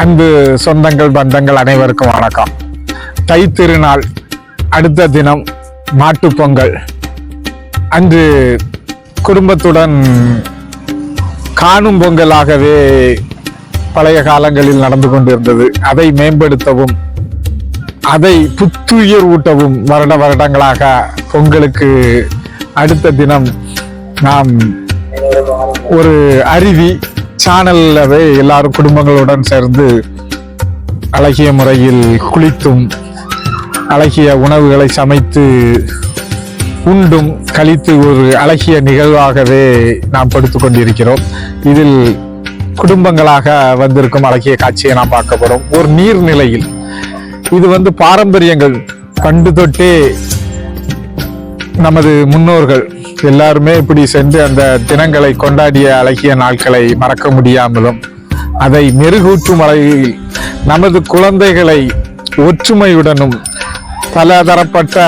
அன்பு சொந்தங்கள் பந்தங்கள் அனைவருக்கும் வணக்கம். தை திருநாள் அடுத்த தினம் மாட்டுப்பொங்கல் அன்று குடும்பத்துடன் காணும் பொங்கலாகவே பழைய காலங்களில் நடந்து கொண்டிருந்தது. அதை மேம்படுத்தவும் அதை புத்துயிர் ஊட்டவும் வருட வருடங்களாக பொங்கலுக்கு அடுத்த தினம் நாம் ஒரு அருவி சேனல்லவே எல்லாரும் குடும்பங்களுடன் சேர்ந்து அழகிய முறையில் குளித்தும் அழகிய உணவுகளை சமைத்து உண்டும் கழித்து ஒரு அழகிய நிகழ்வாகவே நாம் படுத்து கொண்டிருக்கிறோம். இதில் குடும்பங்களாக வந்திருக்கும் அழகிய காட்சியை நாம் பார்க்க போகிறோம் ஒரு நீர்நிலையில். இது வந்து பாரம்பரியங்கள். பண்டு தொட்டே நமது முன்னோர்கள் எல்லாருமே இப்படி சென்று அந்த தினங்களை கொண்டாடிய அழகிய நாட்களை மறக்க முடியாமலும் அதை மெருகூற்றும் வகையில் நமது குழந்தைகளை ஒற்றுமையுடனும் பலதரப்பட்ட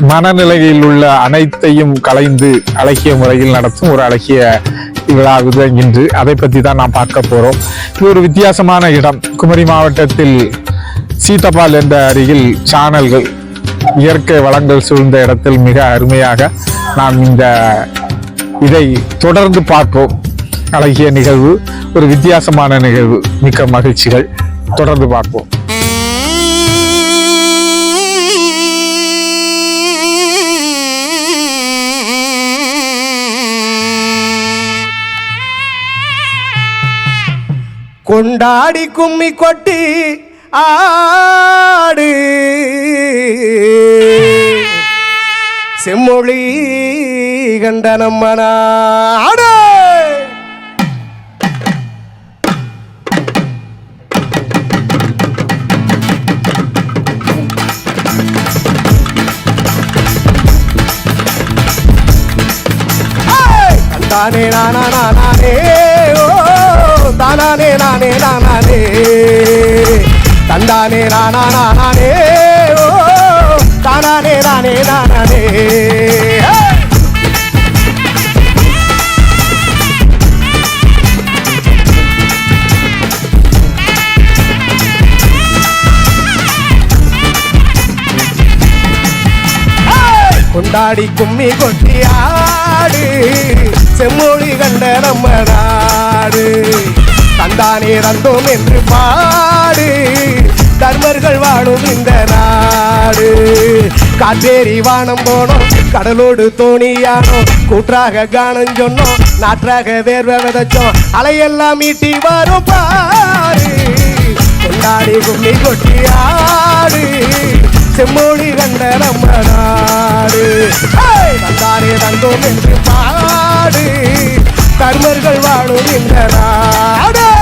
மனநிலையில் உள்ள அனைத்தையும் கலைந்து அழகிய முறையில் நடத்தும் ஒரு அழகிய விழா இன்று. அதை பற்றி தான் நாம் பார்க்க போகிறோம் இது ஒரு வித்தியாசமான இடம். குமரி மாவட்டத்தில் சீத்தபால் என்ற அருகில் சானல்கள் இயற்கை வளங்கள் சூழ்ந்த இடத்தில் மிக அருமையாக நாம் இந்த இதை தொடர்ந்து பார்ப்போம். அழகிய நிகழ்வு ஒரு வித்தியாசமான நிகழ்வு. மிக்க மகிழ்ச்சிகள். தொடர்ந்து பார்ப்போம். கொண்டாடி கும்மி கொட்டி ஆடு. செம்மொழி கண்ட நம்ம நாடு தானே நானா நானே ஓ தானானே நானே நானே தந்தானே நானா நானே ஓ தானானே நானே நானே கொண்டாடி கும்மி கொட்டி ஆடு செம்மொழி கண்ட நம்ம நாடு. தந்தானே தந்தோம் என்று பாடு. தர்மர்கள் வாழும் இந்த நாடு. காற்றேரி வானம் போனோம் கடலோடு தோணியானோம் கூற்றாக கானம் சொன்னோம் நாற்றாக வேர்வை விதைச்சோம். அலையெல்லாம் மீட்டி வரும் பாரு கொண்டாடி கும்மி கொட்டி ஆடு. செம்மொழி கண்ட நம்ம நாடு. ஏய்! தந்தாரே தந்தோம் என்று பாடு. கர்மர்கள் வாழும் இந்த நாடு.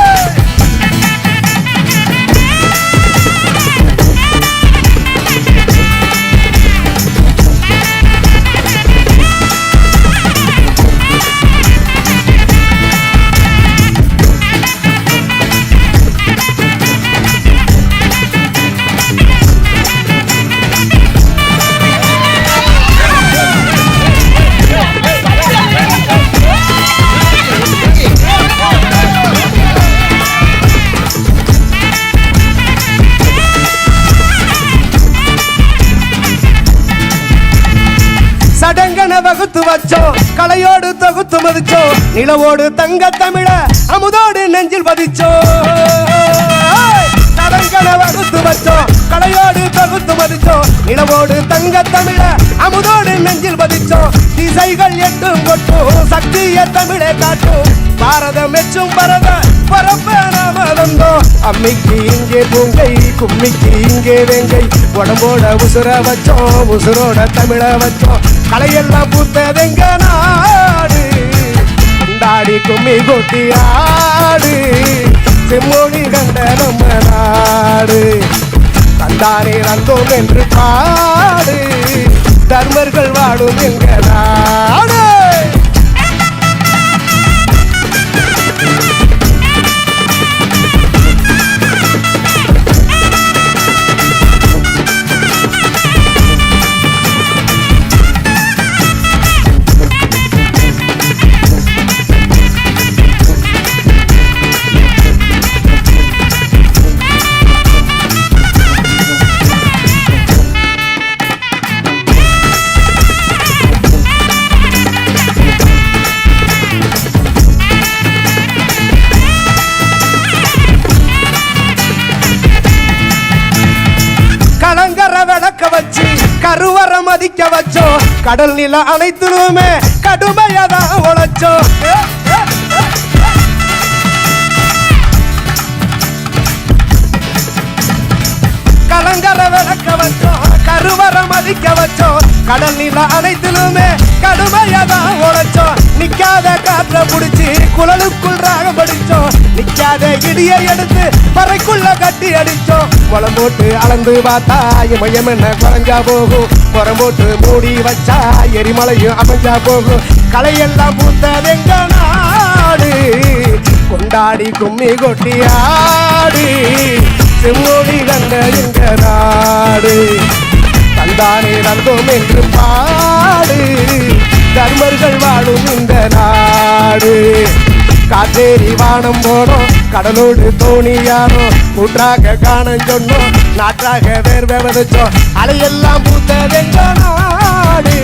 சடங்கன வகுத்து வச்சோம் கலையோடு தொகுத்து மதிச்சோம் நிலவோடு தங்க தமிழ அமுதோடு நெஞ்சில் பதிச்சோம் ஏய்! வகுத்து வச்சோம் கலையோடு தொகுத்து மதிச்சோம் நிலவோடு தங்க தமிழ அமுதோடு நெஞ்சில் பதிச்சோம் திசைகள் எட்டும் கொட்டும் சக்திய தமிழை காட்டும். பாரதம் மெச்சும் பரத பரப்ப நாம வந்தோம் அம்மிக்கு இங்கே பூங்கை கும்மிக்கு இங்கே வெங்கை. உடம்போட உசுர வச்சோம் உசுரோட தமிழ வச்சோம். கலையெல்லாம் பூத்ததெங்க நாடு? கொண்டாடி கும்மி கொட்டி ஆடு. செம்மொழி கண்ட நம்ம நாடு. தந்தானே நந்தோம் என்று பாடு. தர்மர்கள் வாடும் எங்க நாடு. கடல் நில அனைத்திலுமே கடுமையதான் உழைச்சோம். ஏ, ஏ, ஏ. கலங்கர விளக்க வச்சோம் கருவற மதிக்க வச்சோம். கடல் நில அனைத்திலுமே கடுமையதான் உழைச்சோம். நிக்காத காற்ற புடிச்சு நிக்காத இடியை எடுத்து பறைக்குள்ள கட்டி அடிச்சோம் குளம் போட்டு அளந்து பார்த்தா இமயம் என்ன குறைஞ்சா போகும். புறம் போட்டு மூடி வச்சா எரிமலையும் அமைஞ்சா போகும். கலையெல்லாம் பூத்ததெங்க நாடு கொண்டாடி கும்மி கொட்டி ஆடி. செம்மொழி கண்ட எங்க நாடு தந்தானே நல்கோம் என்று பாடு. தர்மர்கள் வாழும் இந்த நாடு. காற்றேறி வானம் போனோம் கடலோடு தோணியானோம் கூற்றாக காணம் சொன்னோம் நாற்றாக வேர்வை வதச்சோம் அலையெல்லாம் பூத்ததெங்க நாடு.